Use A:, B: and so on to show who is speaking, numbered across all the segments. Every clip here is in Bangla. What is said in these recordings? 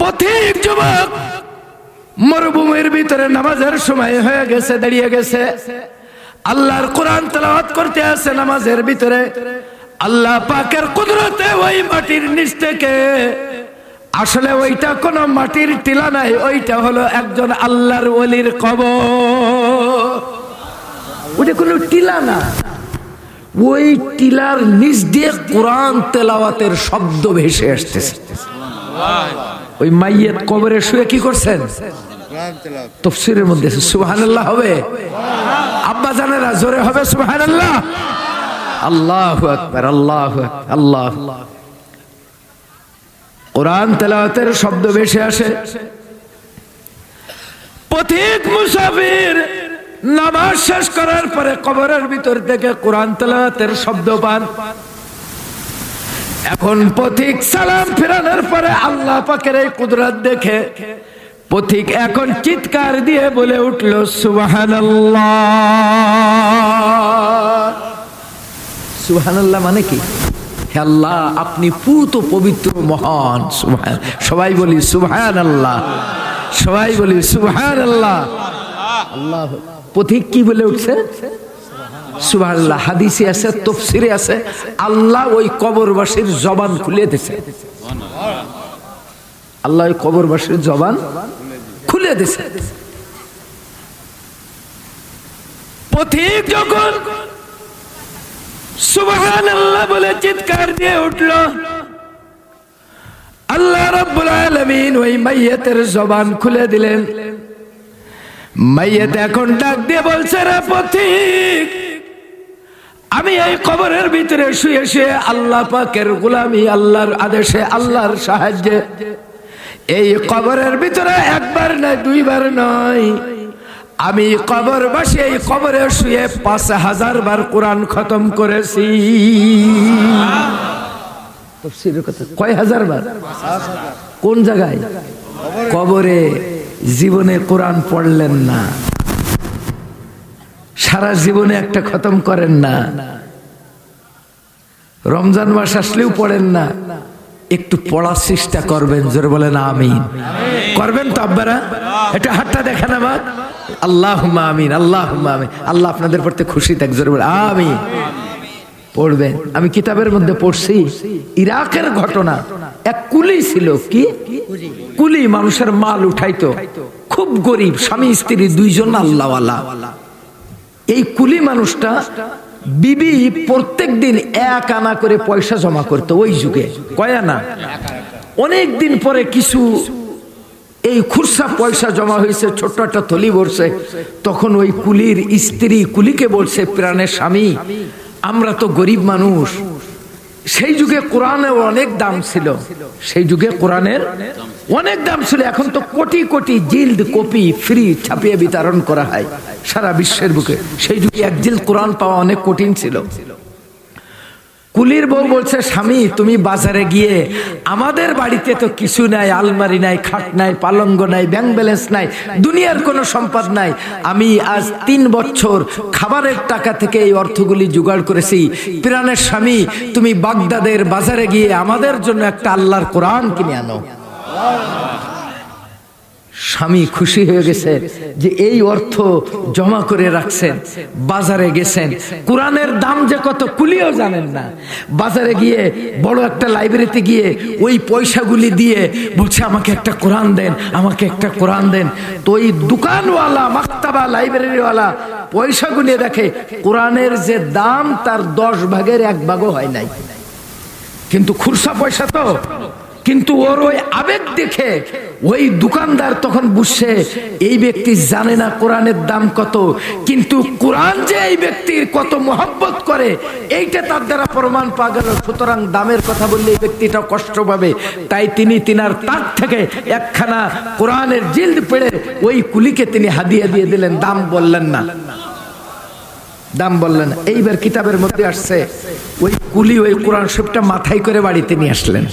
A: পথিক যুবক, মরুভূমির ভিতরে নামাজের সময় হয়ে গেছে, দাঁড়িয়ে গেছে। আল্লাহর কোরআন তেলাওয়াত করতে আছে নামাজের ভিতরে। আল্লাহ পাকের কুদরতে ওই মাটির নিচ থেকে আসলে ওইটা কোনো মাটির টিলা নাই, ওইটা হলো একজন আল্লাহর ওলির কবর। ওটা কোনো টিলা না। ওই টিলার নিচ দিয়ে কোরআন তেলাওয়াতের শব্দ ভেসে আসতেছে। ওই মাইয়ের কবরে শুয়ে কি করছেন? তফসিরের মধ্যে সুবহানাল্লাহ হবে। আব্বা জানেরা, জোরে হবে সুবহানাল্লাহ। আল্লাহু আল্লাহু আকবার, আল্লাহ কোরআন তেলাওয়াতের শব্দ বেশি আসে। পথিক মুসাফির নামাজ শেষ করার পরে কবরের ভিতর থেকে কোরআন তেলাওয়াতের শব্দ পান। এখন পথিক সালাম ফেরানোর পরে আল্লাহ পাকের এই কুদরত দেখে পথিক এখন চিৎকার দিয়ে বলে উঠল, সুবহানাল্লাহ। সুবহানাল্লাহ মানে কি? আল্লাহ, আপনি পুত পবিত্র মহান। সুবহান, সবাই বলি সুবহান আল্লাহ সবাই বলি সুবহান আল্লাহ আল্লাহ, পথিক কি বলে উঠছে? সুবহানাল্লাহ, হাদিসে আছে, তফসিরে আছে। আল্লাহ ওই কবরবাসীর জবান খুলে দিছে। আল্লাহ ওই কবরবাসীর জবান খুলে দিছে। পথিক যখন সুবহান আল্লাহ বলে চিৎকার দিয়ে উঠল, আল্লাহ রাব্বুল আলামিন ওই মাইয়াতের জবান খুলে দিলেন। মাইয়াত এখন ডাক দিয়ে বলছে, রে পথিক আমি এই কবরের ভিতরে শুয়ে শুয়ে আল্লাহ পাকের গোলামি, আল্লাহর আদেশে, আল্লাহর সাহায্যে এই কবরের ভিতরে একবার নয়, দুইবার নয়। আমি কবর বাসি এই কবরে শুয়ে পাঁচ হাজার বার কোরআন খতম করেছি। কয় হাজার বার? কোন জায়গায়? কবরে। জীবনে কোরআন পড়লেন না। সারা জীবনে একটা খতম করেন না। রমজান মাস আসলেও পড়েন না। একটু পড়ার চেষ্টা করবেন, জোরে বলেন আমিন। করবেন তো আব্বারা? এটা হাতটা দেখেন আমার আল্লাহ আমিন আল্লাহ আমিন। আল্লাহ আপনাদের পড়তে খুশি থাক, জোরে বলে আমিন। পড়বেন। আমি কিতাবের মধ্যে পড়ছি, ইরাকের ঘটনা। এক কুলি ছিল কি? কুলি মানুষের মাল উঠাইতো। খুব গরিব, স্বামী, স্ত্রী, দুইজন আল্লাহওয়ালা। এই কুলি মানুষটা বিবি প্রত্যেক দিন এক আনা করে পয়সা জমা করতো ওই যুগে, কয় আনা? অনেক দিন পরে কিছু এই খুরসা পয়সা জমা হয়েছে, ছোট্ট একটা থলি ভরছে তখন ওই কুলির স্ত্রী কুলিকে বলছে, প্রাণের স্বামী, আমরা তো গরিব মানুষ। সেই যুগে কোরআনের অনেক দাম ছিল। সেই যুগে কোরআনের অনেক দাম ছিল। এখন তো কোটি কোটি জিল্ড, কপি, ফ্রি ছাপিয়ে বিতরণ করা হয় সারা বিশ্বের বুকে। সেই যুগে এক জিল্ড কোরআন পাওয়া অনেক কঠিন ছিল। কুলির বউ বলছে, স্বামী, তুমি বাজারে গিয়ে আমাদের বাড়িতে তো কিছু নাই, আলমারি নাই, খাট নাই, পালঙ্গ নাই, ব্যাংক ব্যালেন্স নাই, দুনিয়ার কোনো সম্পদ নাই। আমি আজ তিন বছর খাবারের টাকা থেকে এই অর্থগুলি জোগাড় করেছি। প্রাণের স্বামী, তুমি বাগদাদের বাজারে গিয়ে আমাদের জন্য একটা আল্লাহর কোরআন কিনে আনো। স্বামী খুশি হয়ে গেছে যে এই অর্থ জমা করে রাখছেন। বাজারে গেছেন। কোরআনের দাম যে কত কুলিও জানেন না। বাজারে গিয়ে বড় একটা লাইব্রেরিতে গিয়ে ওই পয়সাগুলি দিয়ে বলছে, আমাকে একটা কোরআন দেন, আমাকে একটা কোরআন দেন। তো ওই দোকানওয়ালা, মাক্তাবা, লাইব্রেরিওয়ালা পয়সাগুলি দেখে কোরআনের যে দাম তার দশ ভাগের এক ভাগও হয় নাই। কিন্তু খুরসা পয়সা তো কিন্তু ওর ওই আবেগ দেখে ওই দোকানদার তখন বুঝছে, এই ব্যক্তি জানে না কোরআনের দাম কত, কিন্তু কোরআন যে এই ব্যক্তির কত মহব্বত করে, এইটা তার দ্বারা প্রমাণ পাওয়া গেল। সুতরাং দামের কথা বললে এই ব্যক্তিটা কষ্ট পাবে। তাই তিনি তিনার তাক থেকে একখানা কোরআনের জিল্দ পেড়ে ওই কুলিকে তিনি হাদিয়া দিয়ে দিলেন। দাম বললেন না। দাম বললেন এইবার কিতাবের মধ্যে আসছে, ওই কুলি ওই কোরআন শরীফটা মাথায় করে বাড়িতে নিয়ে আসলেন।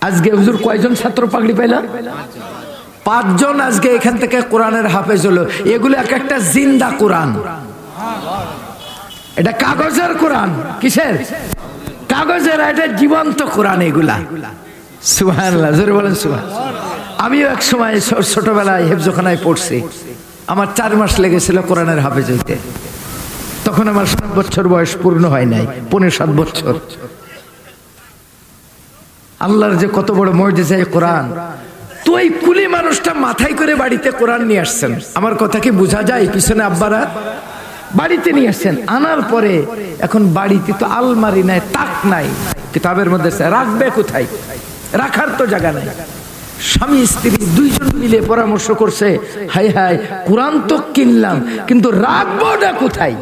A: আজকে হুজুর কয়জন ছাত্র পাগড়ি পাইলা? পাঁচজন আজকে এখান থেকে কোরআনের হাফেজ হলো। এগুলো এক একটা জিন্দা কোরআন। এটা কাগজের কোরআন। কিসের? কাগজের, এটা জীবন্ত কোরআন এগুলা। জোরে বলেন সুবহান। আমিও এক সময় ছোটবেলায় হেফজোখানায় পড়ছি। আমার চার মাস লেগেছিল কোরআনের হাফেজ হইতে। তখন আমার সাত বছর বয়স পূর্ণ হয় নাই পনেরো সাত বছর। আল্লাহর যে কত বড় মর্যাদা এই কোরআন। তো এই কুলি মানুষটা মাথায় করে বাড়িতে কোরআন নিয়ে আসছেন। আমার কথা কি বোঝা যায় পিছনে আব্বারা? বাড়িতে নিয়ে আসছেন। আনার পরে এখন বাড়িতে তো আলমারি নাই, তাক নাই। কিতাবের মধ্যে রাখবে কোথায়? রাখার তো জায়গা নাই। স্বামী, স্ত্রী দুইজন মিলে পরামর্শ করছে হাই হাই কোরআন তো কিনলাম, কিন্তু রাখব না কোথায়?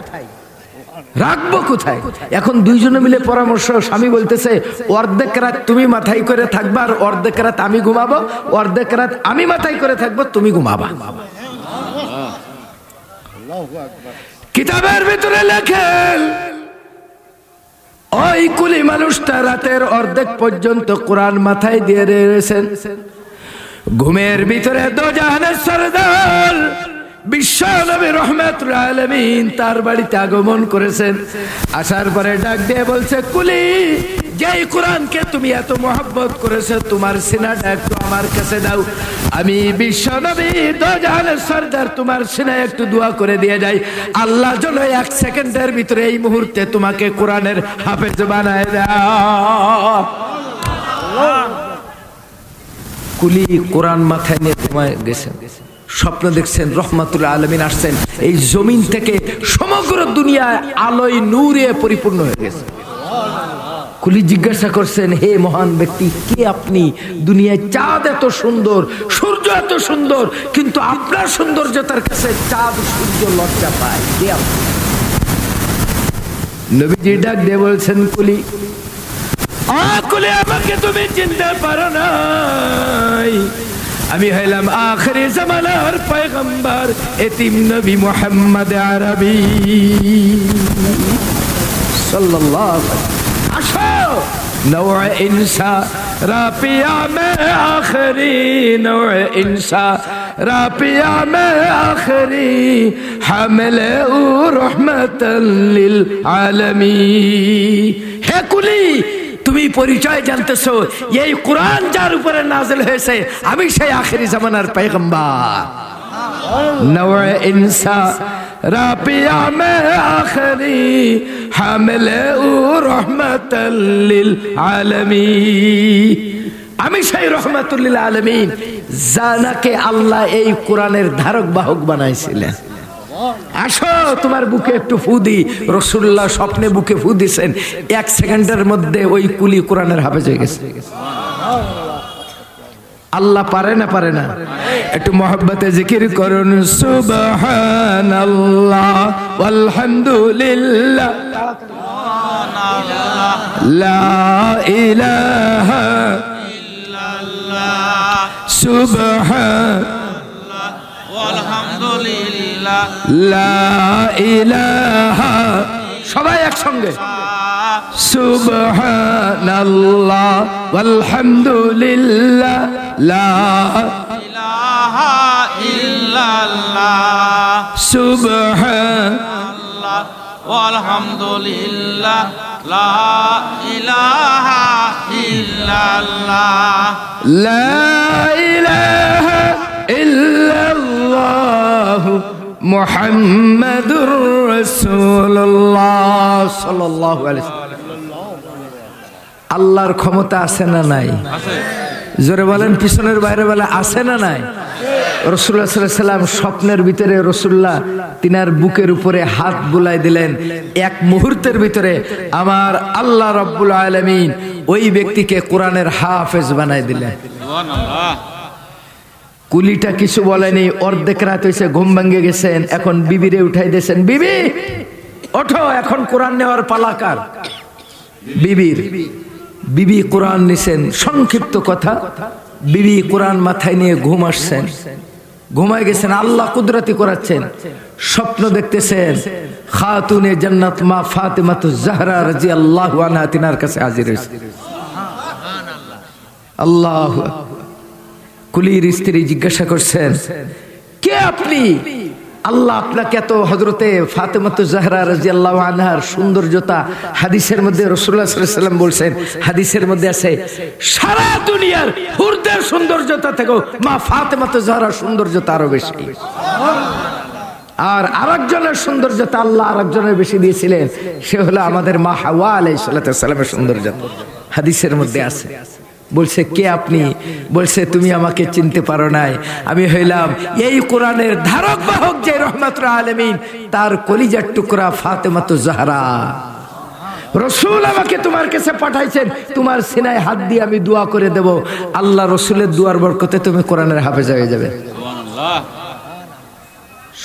A: রাখব কোথায়? এখন দুইজনে মিলে পরামর্শ, স্বামী বলতেছে, অর্ধেক রাত তুমি মাথায় করে থাকবা আর অর্ধেক রাত আমি ঘুমাবো, অর্ধেক রাত আমি মাথায় করে থাকব, তুমি ঘুমাবা। কিতাবের ভিতরে লেখেন ওই কুলি মানুষটা রাতের অর্ধেক পর্যন্ত কোরআন মাথায় দিয়ে রয়েছেন। ঘুমের ভিতরে দোজাহানের সরদার বিশ্ব নবী রহমাতুল আলমিন তার বাড়িতে আগমন করেছেন। আসার পরে ডাক দিয়ে বলছে, কুলি, যেই কোরআনকে তুমি এত মহব্বত করেছ, তোমার সিনাটা একটু আমার কাছে দাও। আমি বিশ্ব নবী দোজাহানের সরদার, তোমার সিনায় একটু দোয়া করে দিয়ে যাই। আল্লাহ যেন এক সেকেন্ডের ভিতরে এই মুহূর্তে তোমাকে কোরআনের হাফেজ বানায় দাও। কুলি কোরআন মাথায় নিয়ে ঘুমায় গেছেন স্বপ্ন দেখছেন, রহমাতুল্লাহ আলমিন আসছেন। এই জমিন থেকে সমগ্র দুনিয়ায় আলোয় নূরে পরিপূর্ণ হয়ে গেছে। কুলি জিজ্ঞাসা করছেন, হে মহান ব্যক্তি, কে আপনি? দুনিয়ায় চাঁদ এত সুন্দর, সূর্য এত সুন্দর, কিন্তু আপনার সৌন্দর্যতার কাছে চাঁদ, সূর্য লজ্জা পায়। কে আপনি? নবীজি ডাক দিয়ে বলছেন কুলি, আমাকে তুমি চিনতে পারো নাই। আমি হইলাম আখরি জামানার পয়গম্বর, এতিম নবী মোহাম্মদ আরবি। সাল্লাল্লাহু আসো! নওয়া ইনসা রাপিয়া মে আখরি, নওয়া ইনসা রাপিয়া মে আখরি, হামলে ও রহমাতাল লিল হে কুলি তুমি পরিচয় জানতেছো এই কোরআন যার উপরে নাজেল হয়েছে আমি সেই আখেরি জামানার পেগম্বার نوع انسا رابیا میں آخری حامل او رحمت للعالمین আমি সেই রহমাতুল্লিল আলমিন জানাকে আল্লাহ এই কোরআনের ধারক বাহক বানাইছিলেন আসো, তোমার বুকে একটু ফু দি রসুল্লাহ স্বপ্নে বুকে ফু দিছেন। এক সেকেন্ডের মধ্যে ওই কুলি কোরআনের হাফেজ হয়ে গেছে। আল্লাহ পারে না পারে না? একটু মহব্বতে জিকির করুন সুবহান আল্লাহ আলহামদুলিল্লাহ লা ইলাহা
B: আলহামদুলিল্লাহ
A: সবাই একসঙ্গে। সুবহানাল্লাহ আলহামদুলিল্লাহ লা
B: ইলাহা ইল্লাল্লাহ। আলহামদুলিল্লাহ লা ইলাহা ইল্লাল্লাহ।
A: লা ইলাহা ইল্লাল্লাহ। মুহাম্মাদুর আলাইহি আল্লাহর ক্ষমতা আছে না নাই? জোরে বলেন, পিছনের বাইরে বলে আছে না নাই? রসুল্লাহ সাল্লাহ সাল্লাম স্বপ্নের ভিতরে রসুল্লাহ তিনার বুকের উপরে হাত বুলাই দিলেন। এক মুহূর্তের ভিতরে আমার আল্লাহ রব্বুল আলমিন ওই ব্যক্তিকে কোরআনের হাফেজ বানাই দিলেন। কুলিটা কিছু বলেনি, অর্ধেক রাত হয়েছে ঘুম ভাঙ্গে গেছেন, এখন বিবিরে উঠাই দিয়েছেন, বিবি! ওঠো, এখন কোরআন নেওয়ার পালাকার বিবির, বিবি কোরআন নিছেন, সংক্ষিপ্ত কথা, বিবি কোরআন মাথায় নিয়ে ঘুম আসছেন। ঘুমায় গেছেন, আল্লাহ কুদরতি করাচ্ছেন। স্বপ্ন দেখতেছেন, খাতুনে জান্নাত মা ফাতেমাতু জাহরা রাদিয়াল্লাহু আনহা তিনার কাছে হাজির হয়েছে। আল্লাহু। কুলির স্ত্রী জিজ্ঞাসা করছেন, কে আপনি? আল্লাহ আপনাকে এত হজরতে ফাতেমাতু জাহরা রাজিয়াল্লাহু আনহার সৌন্দর্যতা হাদিসের মধ্যে রসুল্লাহ সাল্লাম বলছেন, হাদিসের মধ্যে আছে, সারা দুনিয়ার হুরদের সৌন্দর্যতা থেকেও মা ফাতেমাতু জাহরার সৌন্দর্যতা আরও বেশি। আর আরেকজনের সৌন্দর্যতা আল্লাহ আরেকজনের বেশি দিয়েছিলেন, সে হলো আমাদের মা হাওয়া আলাই সাল্লামের সৌন্দর্য হাদিসের মধ্যে আছে। বলছে কে আপনি? বলছে তুমি আমাকে চিনতে পারো নাই। আমি হইলাম এই কোরআনের ধারক বাহক যে রহমত আলমিন তার কলিজার টুকরা ফাতেমাত জাহরা। রসুল আমাকে তোমার কাছে পাঠাইছেন তোমার সিনায় হাত দিয়ে আমি দোয়া করে দেব। আল্লাহ রসুলের দুয়ার বরকতে তুমি কোরআনের হাফেজা হয়ে যাবে।
B: সুবহানাল্লাহ।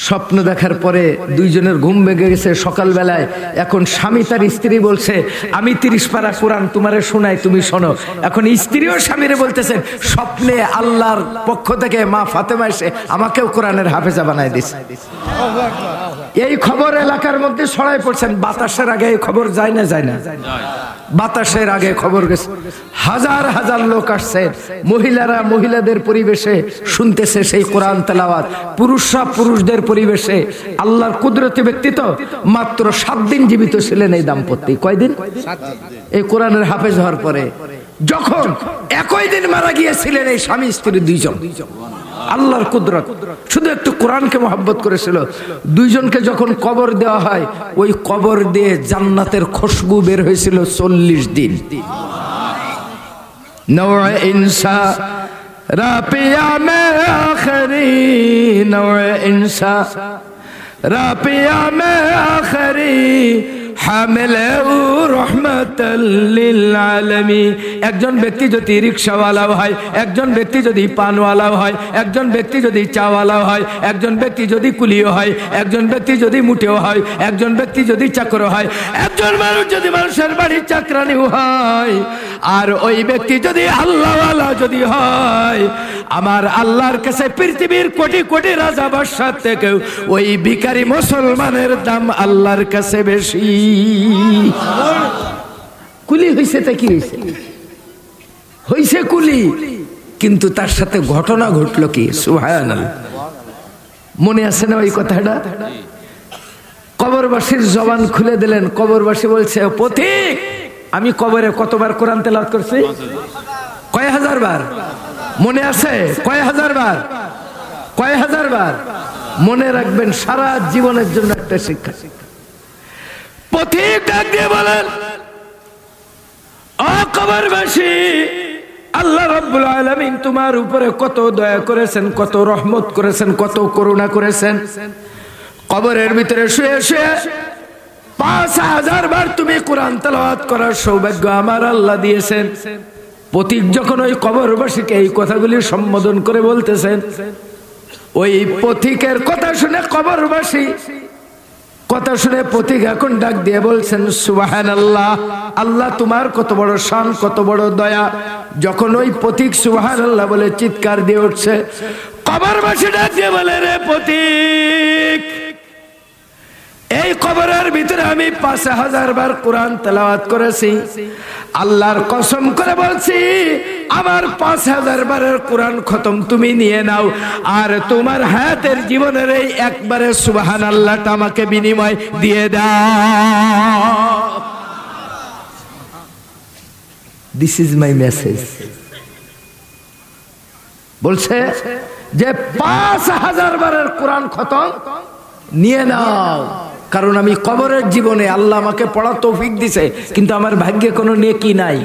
A: স্বপ্ন দেখার পরে দুইজনের ঘুম ভেঙে গেছে। সকালবেলায় এখন স্বামী তার স্ত্রী বলছে, আমি তিরিশ পারা কোরআন তোমারে শোনাই, তুমি শোনো। এখন স্ত্রীও স্বামীরে বলতেছেন, স্বপ্নে আল্লাহর পক্ষ থেকে মা ফাতেমা এসে আমাকেও কোরআনের হাফেজা বানায় দিছে। এই খবর এলাকার মধ্যে ছড়াই পড়ছেন। বাতাসের আগে এই খবর যায় না যায় না। বাতাসের আগে খবর গেছে। হাজার হাজার লোক আসছে। মহিলারা মহিলাদের পরিবেশে শুনতেছে সেই কোরআন তেলাওয়াত। পুরুষরা পুরুষদের পরিবেশে। আল্লাহর কুদরতি ব্যক্তি তো মাত্র সাত দিন জীবিত ছিলেন এই দাম্পত্য কয়দিন? এই কোরআনের হাফেজ হওয়ার পরে। যখন একই দিন মারা গিয়েছিলেন এই স্বামী, স্ত্রী দুইজন। আল্লাহর কুদরত। শুধু একটু কোরআনকে মহাব্বত করেছিল। দুইজনকে যখন কবর দেওয়া হয়, ওই কবর দিয়ে জান্নাতের খুশবু বের হয়েছিল চল্লিশ দিন। ইনসা ইনসা রাপিয়া মে আখরি একজন ব্যক্তি যদি রিক্সাওয়ালাও হয়, একজন ব্যক্তি যদি পানওয়ালাও হয়, একজন ব্যক্তি যদি চাওয়ালাও হয়, একজন ব্যক্তি যদি কুলিও হয়, একজন ব্যক্তি যদি মুঠেও হয়, একজন ব্যক্তি যদি চাকরও হয়, একজন মানুষ যদি মানুষের বাড়ির চাকরানিও হয়, আর ওই ব্যক্তি যদি আল্লাহওয়ালা যদি হয়, আমার আল্লাহর কাছে পৃথিবীর কোটি কোটি রাজা বাদশাহ থেকেও ওই ভিকারি মুসলমানের দাম আল্লাহর কাছে বেশি। কুলি হইছে তা কি হইছে? হইছে কুলি, কিন্তু তার সাথে ঘটনা ঘটলো কি? সুহায়ন মনে আছে না ওই কথাটা? কবরবাসীর জবান খুলে দিলেন। কবরবাসী বলছে পথিক, আমি কবরে কতবার কোরআন তেলাওয়াত করছি? কয় হাজার বার? মনে আছে? কয় হাজার বার? কয় হাজার বার? মনে রাখবেন, সারা জীবনের জন্য একটা শিক্ষা শিক্ষা। পথিক ডাক দিয়ে বলেন ও কবরবাসী, আল্লাহ রাব্বুল তোমার উপরে কত দয়া করেছেন, কত রহমত করেছেন, কত করুণা করেছেন। কবরের ভিতরে শুয়ে শুয়ে পাঁচ হাজার বার তুমি কোরআন তেলাওয়াত করার সৌভাগ্য আমার আল্লাহ দিয়েছেন। প্রতীক যখন ওই কবরবাসীকে এই কথাগুলি সম্বোধন করে বলতেছেন, ওই পথিকের কথা শুনে কবরবাসী কথা শুনে প্রতীক এখন ডাক দিয়ে বলছেন সুবাহান আল্লাহ আল্লাহ তোমার কত বড় শান, কত বড় দয়া। যখন ওই প্রতীক সুবাহান আল্লাহ বলে চিৎকার দিয়ে উঠছে, কবরবাসী ডাক দিয়ে বলে রে পথিক এই কবরের ভিতরে আমি পাঁচ হাজার বার কোরআন তেলাওয়াত করেছি। আল্লাহর কসম করে বলছি, আমার পাঁচ হাজার বারের কোরআন খতম তুমি নিয়ে নাও, আর তোমার হায়াতের জীবনের এই একবারে সুবাহান আল্লাহটা আমাকে বিনিময় দিয়ে দাও। দিস ইজ মাই মেসেজ বলছে যে পাঁচ হাজার বারের কোরআন খতম, নিয়ে নাও। কারণ আমি কবরের জীবনে আল্লাহ আমাকে পড়া তৌফিক দিছে, কিন্তু আমার ভাগ্যে কোনো নেকি নাই।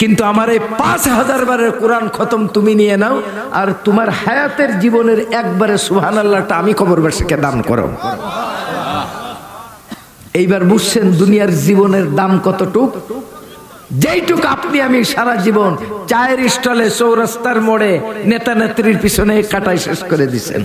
A: কিন্তু আমার এই পাঁচ হাজার বারের কোরআন খতম তুমি নিয়ে নাও, আর তোমার হায়াতের জীবনের একবারে সুহান আল্লাহটা আমি কবরবাসীকে দান করো। এইবার বুঝছেন দুনিয়ার জীবনের দাম কতটুক? যেইটুক আপনি আমি সারা জীবন চায়ের স্টলে চৌরাস্তার মোড়ে নেতা নেত্রীর পিছনে কাটাই শেষ করে দিছেন।